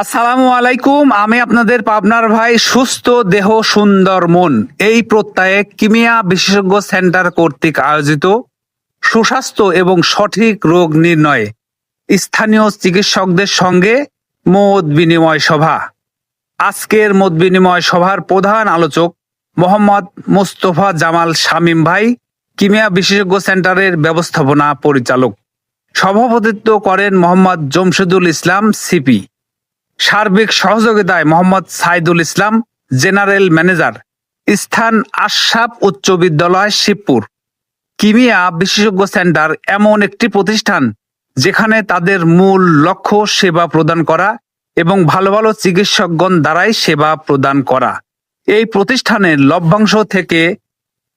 আসসালামু আলাইকুম, আমি আপনাদের পাবনার ভাই সুস্থ, দেহ, সুন্দর, মন। এই প্রত্যয়ে কিমিয়া বিশেষজ্ঞ সেন্টার কর্তৃক আয়োজিত সুস্বাস্থ্য এবং সঠিক রোগ নির্ণয়ে স্থানীয় চিকিৎসকদের সঙ্গে মত বিনিময় সভা। আজকের মত বিনিময় সভার প্রধান আলোচক মোহাম্মদ মোস্তফা জামাল শামীম ভাই, কিমিয়া বিশেষজ্ঞ সেন্টারের ব্যবস্থাপনা পরিচালক। সভাপতিত্ব করেন মোহাম্মদ জমশেদুল ইসলাম, সিপি। সার্বিক সহযোগিতায় মোহাম্মদ সাইদুল ইসলাম, জেনারেল ম্যানেজার, স্থান আশরাফ উচ্চ বিদ্যালয়, শিবপুর। কিমিয়া বিশেষজ্ঞ সেন্টার এমন একটি প্রতিষ্ঠান যেখানে তাদের মূল লক্ষ্য সেবা প্রদান করা এবং ভালো ভালো চিকিৎসকগণ দ্বারাই সেবা প্রদান করা। এই প্রতিষ্ঠানের লভ্যাংশ থেকে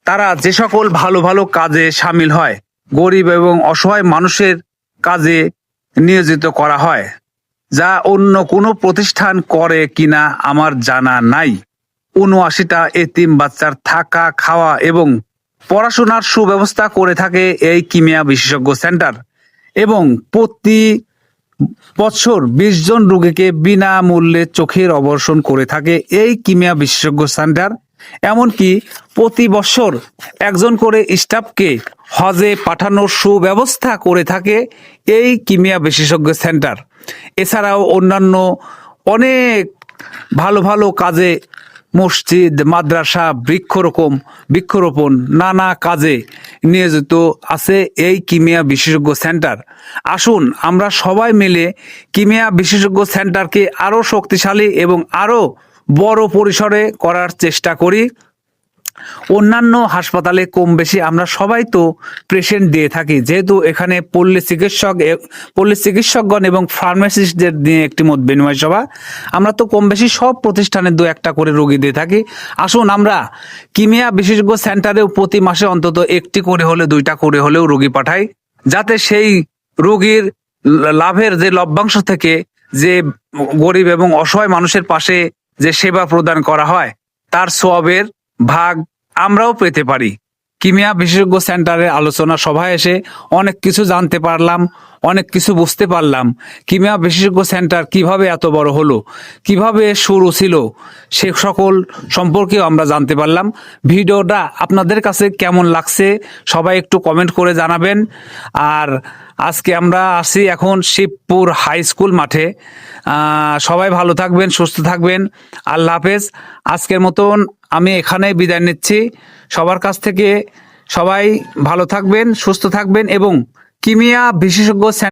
তারা যে সকল ভালো ভালো কাজে সামিল হয়, গরিব এবং অসহায় মানুষের কাজে নিয়োজিত করা হয়। যা অন্য কোনো প্রতিষ্ঠান করে কিনা আমার জানা নাই। উনআশিটা এতিম বাচ্চার থাকা, খাওয়া এবং পড়াশোনার সুব্যবস্থা করে থাকে এই কিমিয়া বিশেষজ্ঞ সেন্টার এবং প্রতি বছর বিশ জন রোগীকে বিনামূল্যে চোখের অবর্ষণ করে থাকে এই কিমিয়া বিশেষজ্ঞ সেন্টার। এমনকি প্রতি বছর একজন করে স্টাফকে হজে পাঠানোর সুব্যবস্থা করে থাকে এই কিমিয়া বিশেষজ্ঞ সেন্টার। এছাড়াও অন্যান্য অনেক ভালো ভালো কাজে মসজিদ, মাদ্রাসা, বৃক্ষরোপণ বৃক্ষরোপণ নানা কাজে নিয়োজিত আছে এই কিমিয়া বিশেষজ্ঞ সেন্টার। আসুন আমরা সবাই মিলে কিমিয়া বিশেষজ্ঞ সেন্টারকে আরও শক্তিশালী এবং আরও বড় পরিসরে করার চেষ্টা করি। অন্যান্য হাসপাতালে কম বেশি আমরা সবাই তো পেশেন্ট দিয়ে থাকি। যেহেতু এখানে পল্লী চিকিৎসক পল্লী চিকিৎসকগণ এবং ফার্মাসিস্টদের নিয়ে একটি মত বিনিময় সভা। আমরা তো কম বেশি সব প্রতিষ্ঠানে দু একটা করে রোগী দিয়ে থাকি। আসুন আমরা কিমিয়া বিশেষজ্ঞ সেন্টারেও প্রতি মাসে অন্তত একটি করে হলে দুইটা করে হলেও রোগী পাঠাই। যাতে সেই রোগীর লাভের যে লভ্যাংশ থেকে যে গরিব এবং অসহায় মানুষের পাশে যে সেবা প্রদান করা হয়, তার সোয়াবের ভাগ আমরাও পেতে পারি। কিমিয়া বিশেষজ্ঞ সেন্টারে আলোচনা সভায় এসে অনেক কিছু জানতে পারলাম, অনেক কিছু বুঝতে পারলাম। কিমিয়া বিশেষজ্ঞ সেন্টার কীভাবে এত বড় হলো, কীভাবে শুরু ছিল, সে সকল সম্পর্কেও আমরা জানতে পারলাম। ভিডিওটা আপনাদের কাছে কেমন লাগছে, সবাই একটু কমেন্ট করে জানাবেন। আর আজকে আমরা আসি এখন শিবপুর হাই স্কুল মাঠে। সবাই ভালো থাকবেন, সুস্থ থাকবেন। আল্লাহ হাফেজ। আজকের মতন আমি এখানে বিদায় নিচ্ছি। সবার কাছ থেকে সবাই ভালো থাকবেন, সুস্থ থাকবেন এবং কিমিয়া বিশেষজ্ঞ